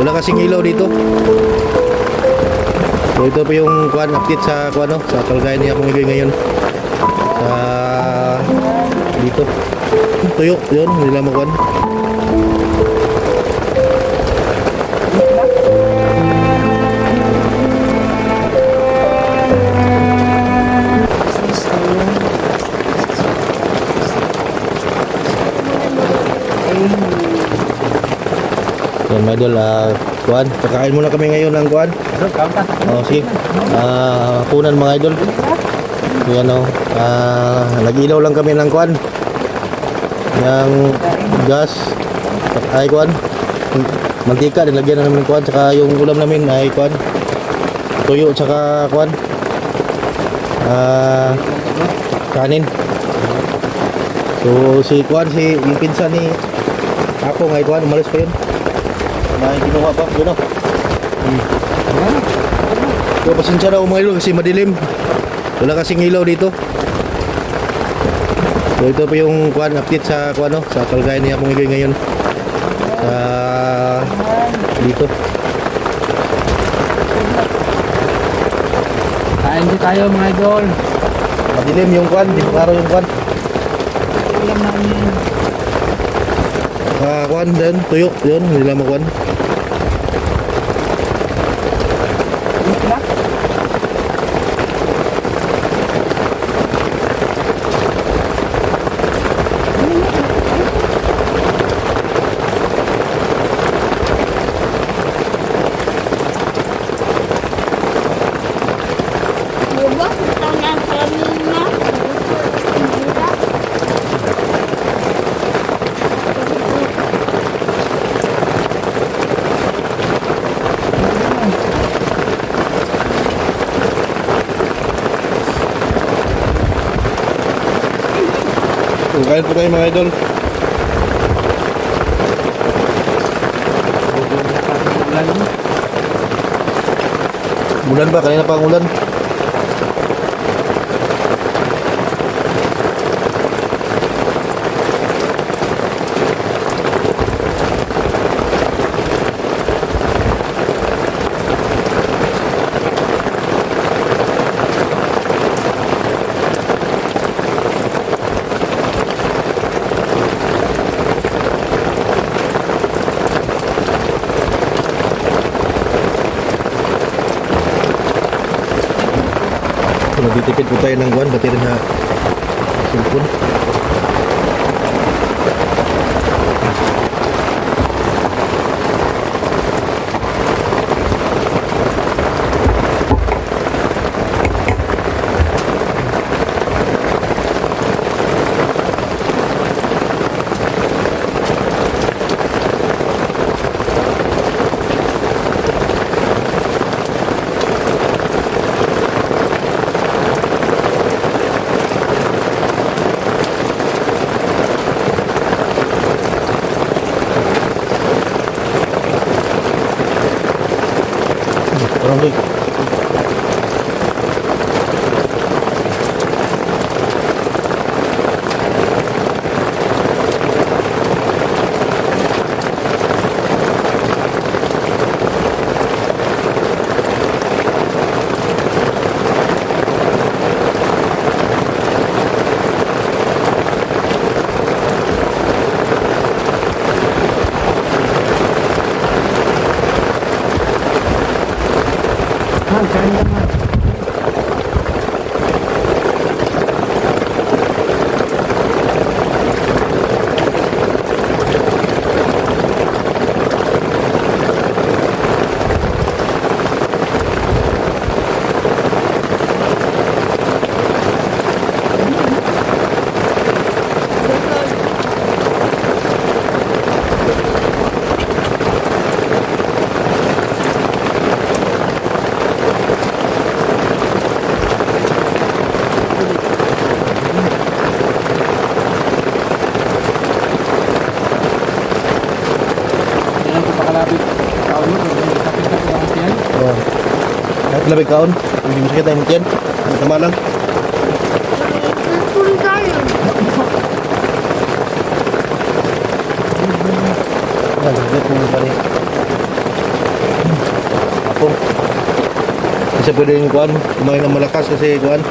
Wala kasing ilaw dito. So ito po yung kuan update sa kuan sa kalagayan niya kung ngayon. Sa dito. Tuyo, yun, hindi lang makuan. Yan, mga idol, kuan, kakain muna kami ngayon ng kuan. Oh, sige. Ah, punan mga idol. Yan oh. Ah, nag-ilaw lang kami ng kuan. Yang gas ay kuan. Mantika din lagyan na namin ng kuan saka yung ulam namin ay kuan. Tuyo saka kuan. Ah, kanin. So si kuan si yung pinsan ni ako ngay kuan umalis pa yun. May kinuha pa, yun oh. So, pasensya na ako mga ilaw kasi madilim. Wala kasing ilaw dito. So, ito po yung kuan update sa kuan no, sa kalagayan niya kung ngayon. Sa dito. Kain din tayo mga idol. Madilim yung kuan, di araw yung kuan. Ulam namin. Ah, kuan din, tuyo, yun, hindi lang makuan. Dito na. Diba? Tanya kanina. So, po tayo mga idol. Ulan ba? Kanina pa ang ulan. So, nagtitipid po tayo ng kuan, battery na cellphone. Rodrigo. Labay kaon. Hindi mo sakit tayo nitiyan. Tama lang. Tuloy tayo. Nagagat mo pa rin. Ako. Kasi pwede yung kuhan. Kumain ng malakas kasi kuhan.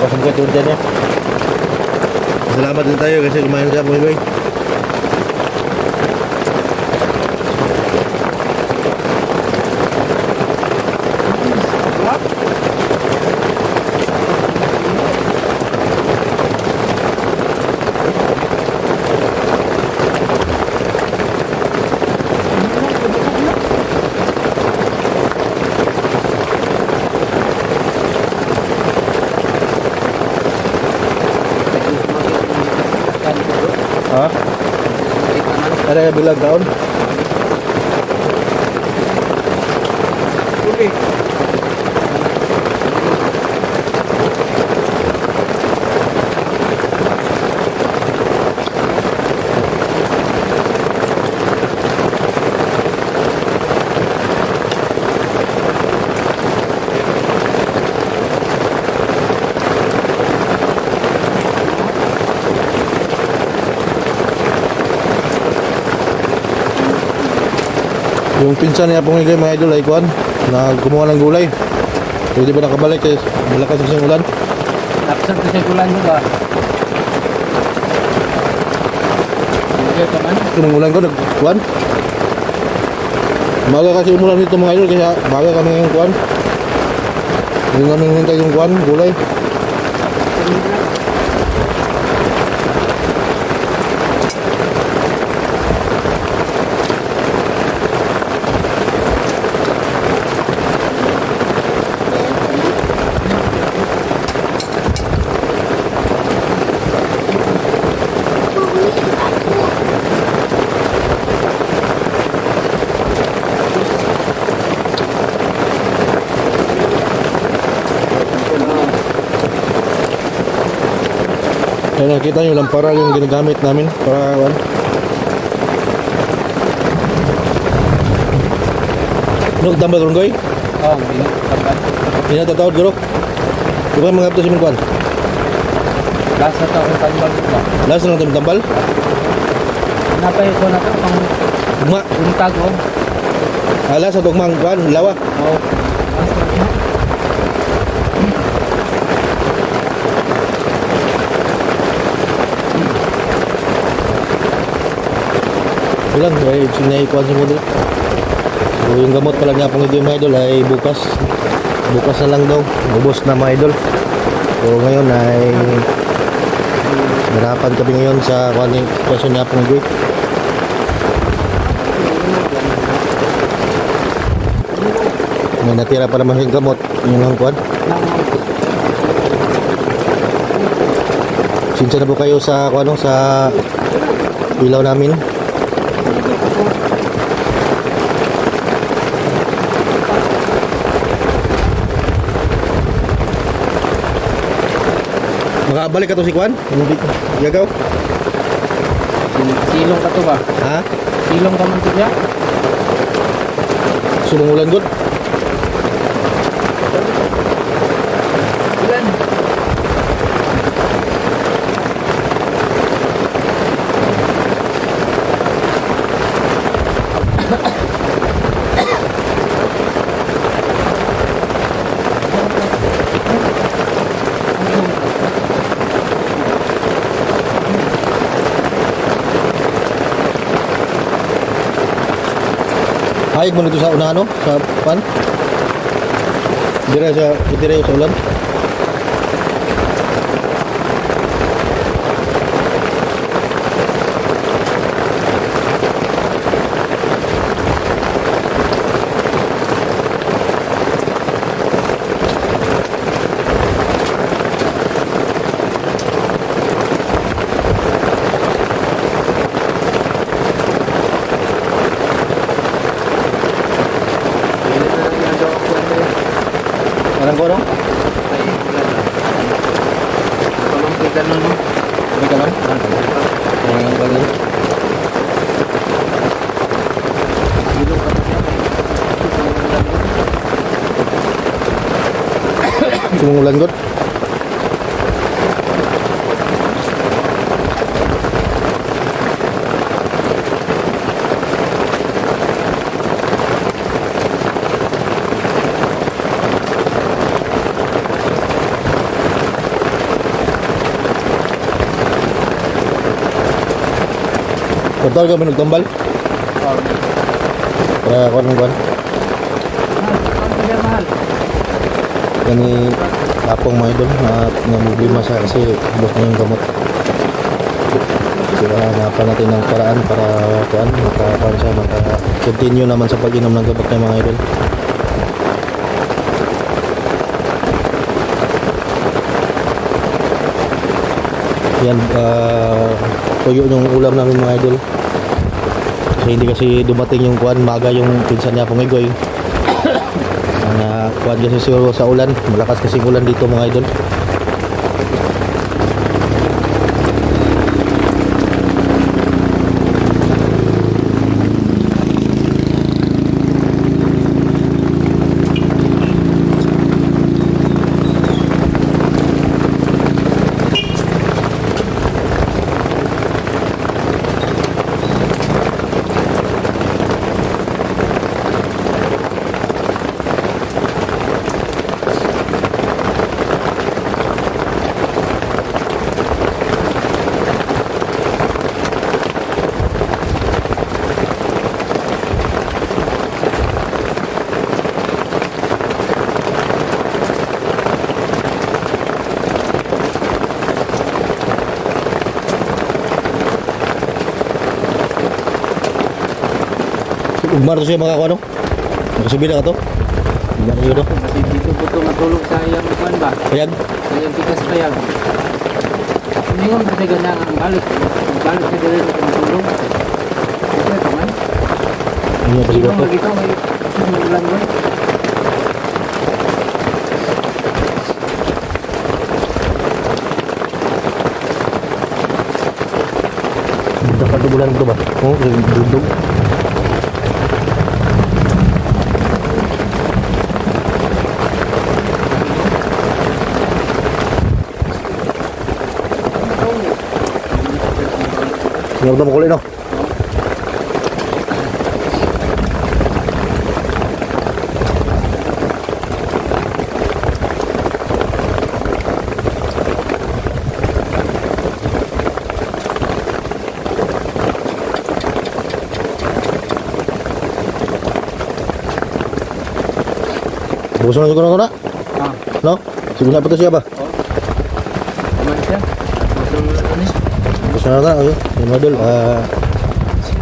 Pasang ka tulad niya. Salamat din tayo kasi kumain siya. Bye-bye. Ada yang Yung pinsan niya pong higay mga idol ay kuhan na gumawa ng gulay. Pwede ba nakabalik kasi malakas ang ulan? Absent kasi kulan mo ba? Yung ulan ko nagkuhan. Baga kasi umulan dito mga idol kaya baga kami yung kuhan. Hindi namin hintay yung kuhan, gulay. Nakita nyo, lampara yung ginagamit namin para kuhan. Nuk tambal ron koy. Oh, hindi. Tapat. Hindi na tatawad guro. Di ba mga apto si Mingkwan? Lasa to akong kanibal ko ba? Last na lang tayo tambal. Napay ko na to pang Guma. untag oh. Alas sa tugmang kuhan, lawa. Oh. Ilang, ay sinay kuhan sa mga So yung gamot pala niya pong mga idol ay bukas. Bukas na lang daw. Ubos na mga idol. So ngayon ay Narapan kami ngayon sa kuhan yung sitwasyon niya pong gawin. May natira pa naman yung gamot. Yun ang kuhan. Sinsya na po kayo sa kung ano, sa ilaw namin. Makabalik ka to si Kwan? Yung di- Gagaw? Silong ka to ba? Ha? Silong ka man to siya? Sumungulan gud? Ilan? Hayag mo nito sa una ano? Sa pan? Dire sa dire sa ulan. cũng lên gút Control ke menu tombal? Oh. Ya, con kon. Kani apong mga idol na namumblima siya kasi ubos na yung gamot. Kaya hanapan natin ng paraan para kuan makakuan siya maka-continue naman sa pag-inom ng gamot ng mga idol. Yan, ah, tuyo yung ulam namin mga idol. Kasi hindi kasi dumating yung kuan, maga yung pinsan niya pumigoy. Ang uh, kuan kasi siguro sa ulan, malakas kasi ulan dito mga idol. Ugmar to siya mga kuano. Nakasubira ka to. Ugmar to to. Dito po ito matulog sa iyang kuwan ba? Payag. Sa iyang tikas payag. Ngayon kasi ganda ang balik. Ang balik na dito ito matulog. Ito ito man. Ano Ito siguro to? mo dito may ulan doon. Dapat bulan to ba? Oh, dudog. Ngayon mo kulit no? Bukas na siguro na Ah, No? Siguro na pa to siya ba? tama siya. Matulog na ni. Bukas na na. Okay. Yung model. Ah...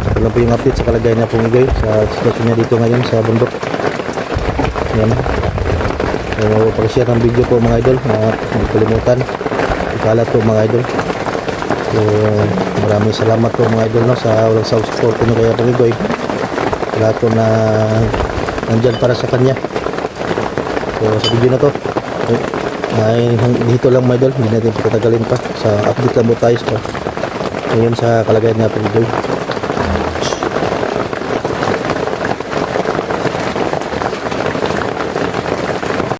ito lang po yung update sa kalagayan niya pong sa sitwasyon niya dito ngayon sa bundok. Yan. So, pag-share ng video po mga idol na huwag kalimutan. Ikalat po mga idol. So, maraming salamat po mga idol no, sa walang sa support niyo kaya pong igay. Lahat po na nandyan para sa kanya. So, sa video na to, ay hang- dito lang mga idol, hindi natin patatagalin pa. Sa update lang po tayo sa ngayon sa kalagayan pong igay.